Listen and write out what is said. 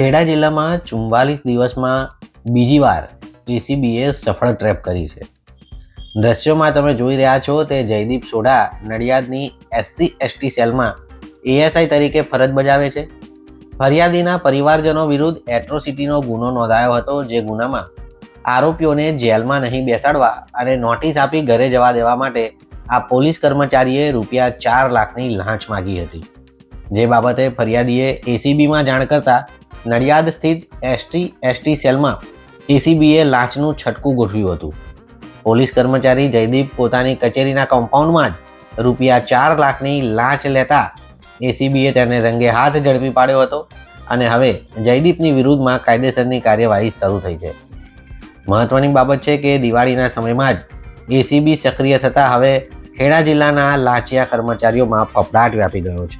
ખેડા જિલ્લામાં ચુમ્વાલીસ દિવસમાં બીજી વાર એસીબીએ સફળ ટ્રેપ કરી છે. દ્રશ્યોમાં તમે જોઈ રહ્યા છો તે જયદીપ સોઢા નડિયાદની એસસી એસટી સેલમાં એએસઆઈ તરીકે ફરજ બજાવે છે. ફરિયાદીના પરિવારજનો વિરુદ્ધ એટ્રોસિટીનો ગુનો નોંધાયો હતો જે ગુનામાં આરોપીઓને જેલમાં નહીં બેસાડવા અને નોટિસ આપી ઘરે જવા દેવા માટે આ પોલીસ કર્મચારીએ રૂપિયા ચાર લાખની લાંચ માગી હતી. જે બાબતે ફરિયાદીએ એસીબીમાં જાણ કરતા નડિયાદ સ્થિત એસટી એસટી સેલમાં એસીબીએ લાંચનું છટકું ગોઠવ્યું હતું. પોલીસ કર્મચારી જયદીપ પોતાની કચેરીના કમ્પાઉન્ડમાં જ રૂપિયા ચાર લાખની લાંચ લેતા એસીબીએ તેને રંગે હાથ ઝડપી પાડ્યો હતો અને હવે જયદીપની વિરુદ્ધમાં કાયદેસરની કાર્યવાહી શરૂ થઈ છે. મહત્વની બાબત છે કે દિવાળીના સમયમાં જ એસીબી સક્રિય થતાં હવે ખેડા જિલ્લાના લાંચિયા કર્મચારીઓમાં ફફડાટ વ્યાપી ગયો છે.